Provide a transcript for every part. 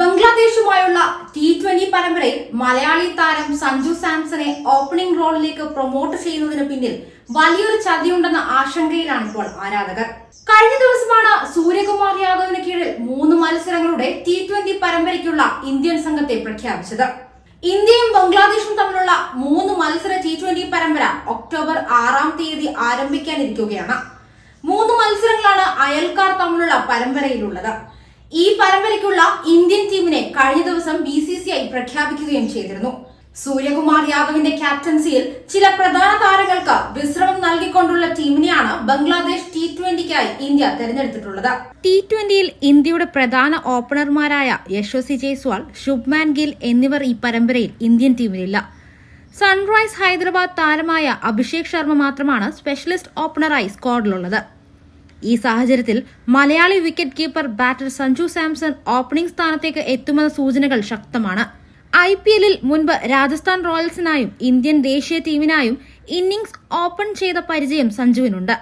ബംഗ്ലാദേശുമായുള്ള T twenty പരമ്പരയിൽ മലയാളി താരം സഞ്ജു സാംസനെ ഓപ്പണിംഗ് റോളിലേക്ക് പ്രൊമോട്ട് ചെയ്യുന്നതിന് പിന്നിൽ വലിയൊരു ചതിയുണ്ടെന്ന ആശങ്കയിലാണ് ഇപ്പോൾ ആരാധകർ. കഴിഞ്ഞ ദിവസമാണ് സൂര്യകുമാർ യാദവിന് കീഴിൽ മൂന്ന് മത്സരങ്ങളുടെ ടി ട്വന്റി പരമ്പരയ്ക്കുള്ള ഇന്ത്യൻ സംഘത്തെ പ്രഖ്യാപിച്ചത്. ഇന്ത്യയും ബംഗ്ലാദേശും തമ്മിലുള്ള മൂന്ന് മത്സര ടി ട്വന്റി പരമ്പര ഒക്ടോബർ ആറാം തീയതി ആരംഭിക്കാനിരിക്കുകയാണ്. മൂന്ന് മത്സരങ്ങളാണ് അയൽക്കാർ തമ്മിലുള്ള പരമ്പരയിലുള്ളത്. ഈ പരമ്പരയ്ക്കുള്ള ഇന്ത്യൻ ടീമിനെ കഴിഞ്ഞ ദിവസം ബി സി സി ഐ പ്രഖ്യാപിക്കുകയും ചെയ്തിരുന്നു. സൂര്യകുമാർ യാദവിന്റെ ക്യാപ്റ്റൻസിയിൽ ചില പ്രധാന താരങ്ങൾക്ക് വിശ്രമം നൽകിക്കൊണ്ടുള്ള ടീമിനെയാണ് ബംഗ്ലാദേശ് ടി ട്വന്റിക്കായി ഇന്ത്യ തെരഞ്ഞെടുത്തിട്ടുള്ളത്. ടി ട്വന്റിയിൽ ഇന്ത്യയുടെ പ്രധാന ഓപ്പണർമാരായ യശസ്വി ജയ്സ്വാൾ ശുഭ്മാൻ ഗിൽ എന്നിവർ ഈ പരമ്പരയിൽ ഇന്ത്യൻ ടീമിലില്ല. സൺറൈസ് ഹൈദരാബാദ് താരമായ അഭിഷേക് ശർമ്മ മാത്രമാണ് സ്പെഷ്യലിസ്റ്റ് ഓപ്പണറായി സ്ക്വാഡിലുള്ളത്. ഈ സാഹചര്യത്തിൽ Malayali wicket keeper batter Sanju Samson opening സ്ഥാനത്തേക്ക് എത്തുമെന്ന സൂചനകൾ ശക്തമാണ്. ഐ പി എല്ലിൽ മുൻപ് രാജസ്ഥാൻ റോയൽസിനായും ഇന്ത്യൻ ദേശീയ ടീമിനായും ഇന്നിംഗ്സ് ഓപ്പൺ ചെയ്ത പരിചയം സഞ്ജുവിനുണ്ട്.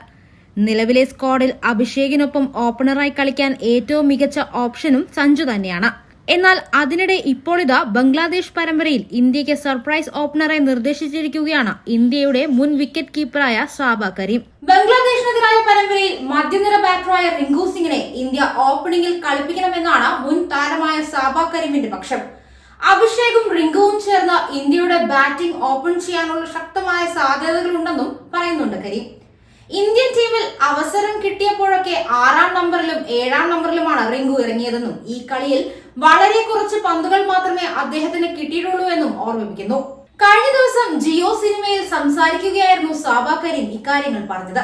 നിലവിലെ സ്ക്വാഡിൽ അഭിഷേകിനൊപ്പം ഓപ്പണറായി കളിക്കാൻ ഏറ്റവും മികച്ച ഓപ്ഷനും സഞ്ജു തന്നെയാണ്. എന്നാൽ അതിനിടെ ഇപ്പോഴിതാ ബംഗ്ലാദേശ് പരമ്പരയിൽ ഇന്ത്യയ്ക്ക് സർപ്രൈസ് ഓപ്പണറെ നിർദ്ദേശിച്ചിരിക്കുകയാണ് ഇന്ത്യയുടെ മുൻ വിക്കറ്റ് കീപ്പറായ സാബ കരീം. ബംഗ്ലാദേശിനെതിരായ പരമ്പരയിൽ മധ്യനിര ബാറ്ററായ റിങ്കു സിംഗിനെ ഇന്ത്യ ഓപ്പണിംഗിൽ കളിപ്പിക്കണമെന്നാണ് മുൻ താരമായ സാബ കരീമിന്റെ പക്ഷം. അഭിഷേകും റിങ്കുവും ചേർന്ന് ഇന്ത്യയുടെ ബാറ്റിംഗ് ഓപ്പൺ ചെയ്യാനുള്ള ശക്തമായ സാധ്യതകളുണ്ടെന്നും പറയുന്നുണ്ട് കരീം. ഇന്ത്യൻ ടീമിൽ അവസരം കിട്ടിയപ്പോഴൊക്കെ ആറാം നമ്പറിലും ഏഴാം നമ്പറിലുമാണ് റിങ്കു ഇറങ്ങിയതെന്നും ഈ കളിയിൽ വളരെ കുറച്ച് പന്തുകൾ മാത്രമേ അദ്ദേഹത്തിന് കിട്ടിയിട്ടുള്ളൂ എന്നും ഓർമ്മിപ്പിക്കുന്നു. കഴിഞ്ഞ ദിവസം ജിയോ സിനിമയിൽ സംസാരിക്കുകയായിരുന്നു സാബ കരീം ഇക്കാര്യങ്ങൾ പറഞ്ഞത്.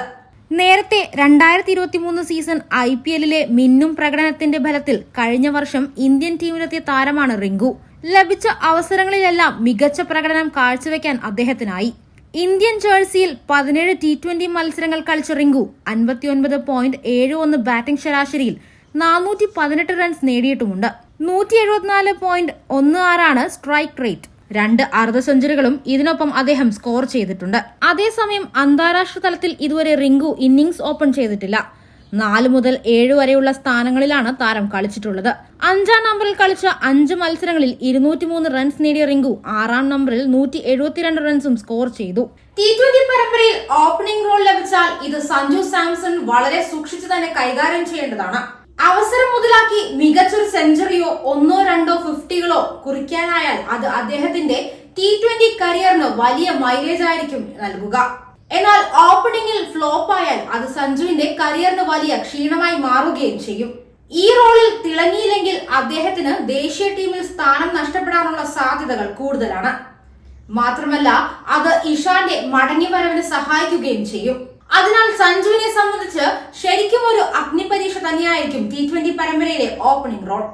നേരത്തെ രണ്ടായിരത്തി ഇരുപത്തി മൂന്ന് സീസൺ ഐ പി എല്ലിലെ മിന്നും പ്രകടനത്തിന്റെ ഫലത്തിൽ കഴിഞ്ഞ വർഷം ഇന്ത്യൻ ടീമിലെത്തിയ താരമാണ് റിങ്കു. ലഭിച്ച അവസരങ്ങളിലെല്ലാം മികച്ച പ്രകടനം കാഴ്ചവെക്കാൻ അദ്ദേഹത്തിനായി. ഇന്ത്യൻ ജേഴ്സിയിൽ പതിനേഴ് ടി ട്വന്റി മത്സരങ്ങൾ കളിച്ച റിങ്കു അൻപത്തിയൊൻപത് പോയിന്റ് ഏഴ് ഒന്ന് ബാറ്റിംഗ് ശരാശരിയിൽ നാനൂറ്റി പതിനെട്ട് റൺസ് നേടിയിട്ടുമുണ്ട്. നൂറ്റി എഴുപത്തിനാല് പോയിന്റ് ഒന്ന് ആറാണ് സ്ട്രൈക്ക് റേറ്റ്. രണ്ട് അർദ്ധ സെഞ്ചുറികളും ഇതിനൊപ്പം അദ്ദേഹം സ്കോർ ചെയ്തിട്ടുണ്ട്. അതേസമയം അന്താരാഷ്ട്ര തലത്തിൽ ഇതുവരെ റിങ്കു ഇന്നിംഗ്സ് ഓപ്പൺ ചെയ്തിട്ടില്ല. നാല് മുതൽ ഏഴ് വരെയുള്ള സ്ഥാനങ്ങളിലാണ് താരം കളിച്ചിട്ടുള്ളത്. അഞ്ചാം നമ്പറിൽ കളിച്ച അഞ്ച് മത്സരങ്ങളിൽ ഇരുന്നൂറ്റിമൂന്ന് റൺസ് നേടിയ റിങ്കു ആറാം നമ്പറിൽ നൂറ്റി എഴുപത്തിരണ്ട് റൺസും സ്കോർ ചെയ്തു. ടി ട്വന്റി പരമ്പരയിൽ ഓപ്പണിംഗ് റോൾ ലഭിച്ചാൽ ഇത് സഞ്ജു സാംസൺ വളരെ സൂക്ഷിച്ചു തന്നെ കൈകാര്യം ചെയ്യേണ്ടതാണ്. അവസരം മുതലാക്കി മികച്ചൊരു സെഞ്ചുറിയോ ഒന്നോ രണ്ടോ ഫിഫ്റ്റികളോ കുറിക്കാനായാൽ അത് അദ്ദേഹത്തിന്റെ ടി ട്വന്റി കരിയറിന് വലിയ മൈലേജ് ആയിരിക്കും നൽകുക. എന്നാൽ ഓപ്പണിംഗിൽ ഫ്ലോപ്പ് ആയാൽ അത് സഞ്ജുവിന്റെ കരിയറിന് വലിയ ക്ഷീണമായി മാറുകയും ചെയ്യും. ഈ റോളിൽ തിളങ്ങിയില്ലെങ്കിൽ അദ്ദേഹത്തിന് ദേശീയ ടീമിൽ സ്ഥാനം നഷ്ടപ്പെടാനുള്ള സാധ്യതകൾ കൂടുതലാണ്. മാത്രമല്ല അത് ഇഷാന്റെ മടങ്ങിവരവിന് സഹായിക്കുകയും ചെയ്യും. അതിനാൽ സഞ്ജുവിനെ സംബന്ധിച്ച് ശരിക്കും ഒരു അഗ്നിപരീക്ഷ തന്നെയായിരിക്കും ടി ട്വന്റി പരമ്പരയിലെ ഓപ്പണിംഗ് റോൾ